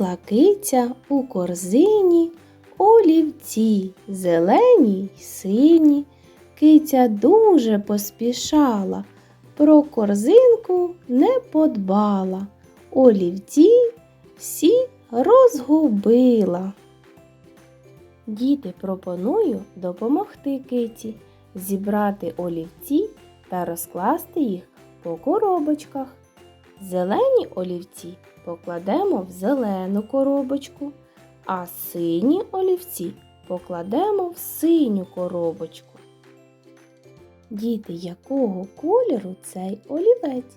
Несла киця у корзині олівці зелені й сині. Киця дуже поспішала, про корзинку не подбала. Олівці всі розгубила. Діти, пропоную допомогти киці зібрати олівці та розкласти їх по коробочках. Зелені олівці покладемо в зелену коробочку, а сині олівці покладемо в синю коробочку. Діти, якого кольору цей олівець?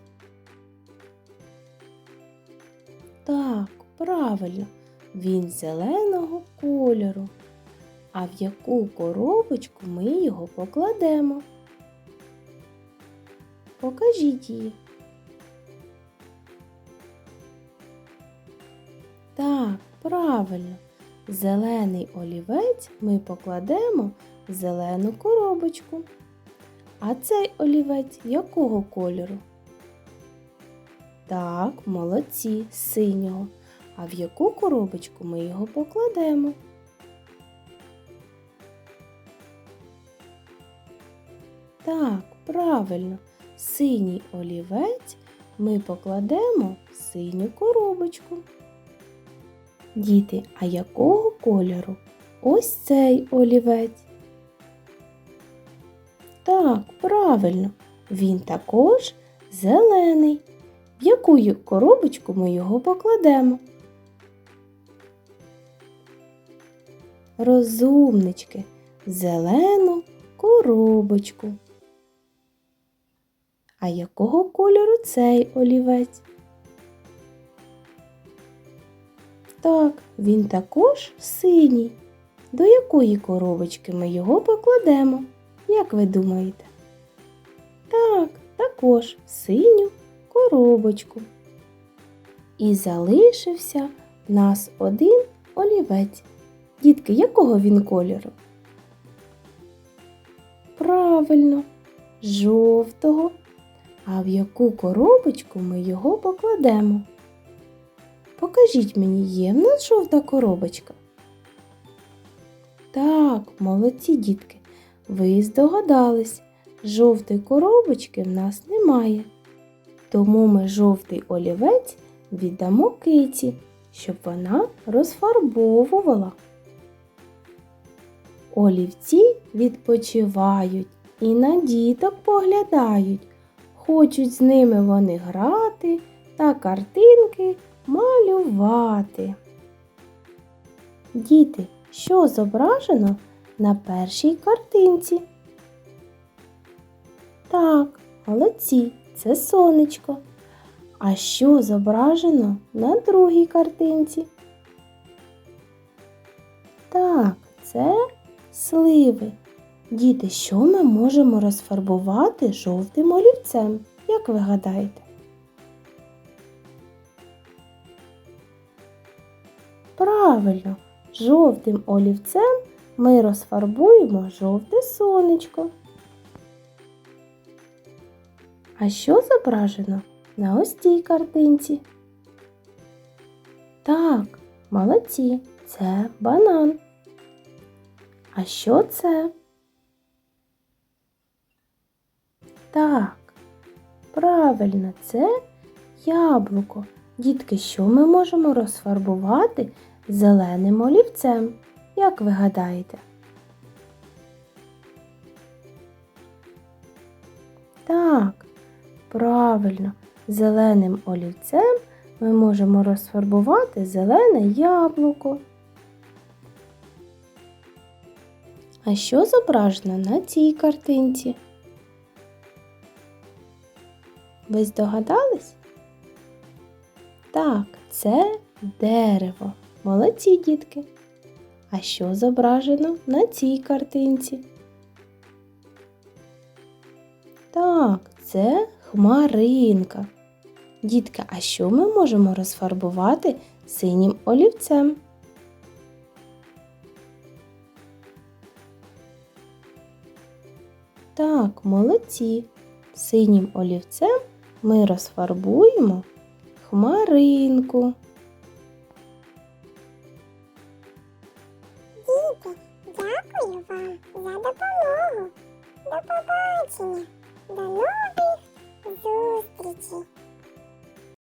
Так, правильно, він зеленого кольору. А в яку коробочку ми його покладемо? Покажіть її. Так, правильно. Зелений олівець ми покладемо в зелену коробочку. А цей олівець якого кольору? Так, молодці, синього. А в яку коробочку ми його покладемо? Так, правильно, синій олівець ми покладемо в синю коробочку. Діти, а якого кольору? Ось цей олівець. Так, правильно, він також зелений. В яку коробочку ми його покладемо? Розумнички, зелену коробочку. А якого кольору цей олівець? Так, він також синій. До якої коробочки ми його покладемо? Як ви думаєте? Так, також синю коробочку. І залишився в нас один олівець. Дітки, якого він кольору? Правильно, жовтого. А в яку коробочку ми його покладемо? Покажіть мені, є в нас жовта коробочка? Так, молодці дітки. Ви здогадались, жовтої коробочки в нас немає. Тому ми жовтий олівець віддамо киці, щоб вона розфарбовувала. Олівці відпочивають і на діток поглядають. Хочуть з ними вони грати та картинки малювати. Діти, що зображено на першій картинці? Так, молодці, це сонечко. А що зображено на другій картинці? Так, це сливи. Діти, що ми можемо розфарбувати жовтим олівцем? Як ви гадаєте? Правильно, жовтим олівцем ми розфарбуємо жовте сонечко. А що зображено на ось цій картинці? Так, молодці, це банан. А що це? Так, правильно, це яблуко. Дітки, що ми можемо розфарбувати зеленим олівцем? Як ви гадаєте? Так, правильно, зеленим олівцем ми можемо розфарбувати зелене яблуко. А що зображено на цій картинці? Ви здогадались? Так, це дерево. Молодці дітки. А що зображено на цій картинці? Так, це хмаринка. Дітки, а що ми можемо розфарбувати синім олівцем? Так, молодці. Синім олівцем ми розфарбуємо хмаринку. Діти, дякую вам за допомогу. До побачення, до нових зустрічей!